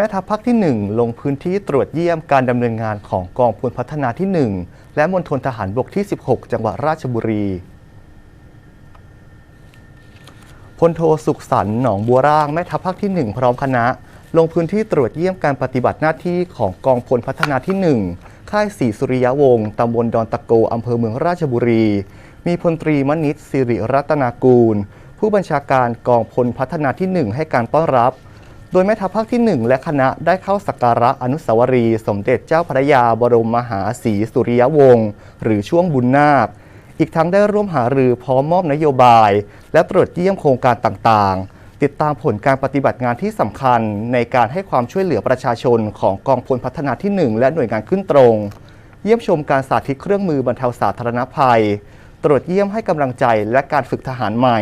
ม่ทัพภาคที่ 1 ลงพื้นที่ตรวจเยี่ยมการดำเนินงานของกองพลพัฒนาที่ 1 และมณฑลทหารบกที่ 16 จังหวัดราชบุรี พลโทสุขสันต์หนองบัวร่างแม่ทัพภาคที่ 1 พร้อมคณะ ลงพื้นที่ตรวจเยี่ยมการปฏิบัติหน้าที่ของกองพลพัฒนาที่ 1 ค่ายศรีสุริยวงศ์ตำบลดอนตะโกอำเภอเมืองราชบุรี มีพลตรีมณิตสิริรัตนากูล ผู้บัญชาการกองพลพัฒนาที่ 1 ให้การต้อนรับ โดยแม่ทัพภาคที่ 1 และคณะได้เข้าสักการะอนุสาวรีย์สมเด็จเจ้าพระยาบรมมหาศรีสุริยวงศ์หรือช่วงบุญนาค อีกทั้งได้ร่วมหารือพร้อมมอบนโยบาย และตรวจเยี่ยมโครงการต่างๆ ติดตามผลการปฏิบัติงานที่สำคัญในการให้ความช่วยเหลือประชาชนของกองพลพัฒนาที่ 1 และหน่วยงานขึ้นตรง เยี่ยมชมการสาธิตเครื่องมือบรรเทาสาธารณภัย ตรวจเยี่ยมให้กำลังใจและการฝึกทหารใหม่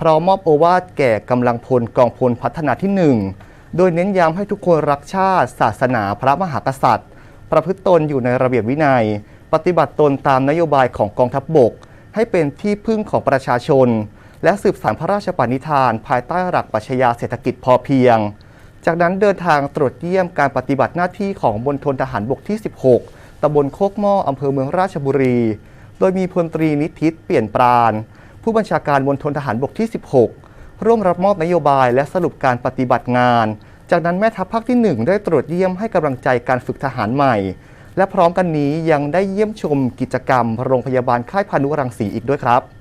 พร้อมมอบโอวาทแก่กำลังพลกองพลพัฒนาที่ 1 โดยเน้นย้ำให้ทุกคนรักชาติ ศาสนาพระมหากษัตริย์ ประพฤติตนอยู่ในระเบียบวินัย ปฏิบัติตนตามนโยบายของกองทัพบบก ให้เป็นที่พึ่งของประชาชน และสืบสานพระราชปณิธาน ภายใต้หลักปรัชญาเศรษฐกิจพอเพียง จากนั้นเดินทางตรวจเยี่ยมการปฏิบัติหน้าที่ของมณฑลทหารบกที่ 16ตำบลโคกหม้ออำเภอเมืองราชบุรี โดยมีพลตรีนิติศเปลี่ยนปราณ ผู้บัญชาการมณฑลทหารบกที่ 16 ร่วมรับมอบนโยบายและสรุปการปฏิบัติงาน จากนั้นแม่ทัพภาคที่ 1 ได้ตรวจเยี่ยมให้กำลังใจการฝึกทหารใหม่ และพร้อมกันนี้ยังได้เยี่ยมชมกิจกรรม โรงพยาบาลค่ายพานุรังสีอีกด้วยครับ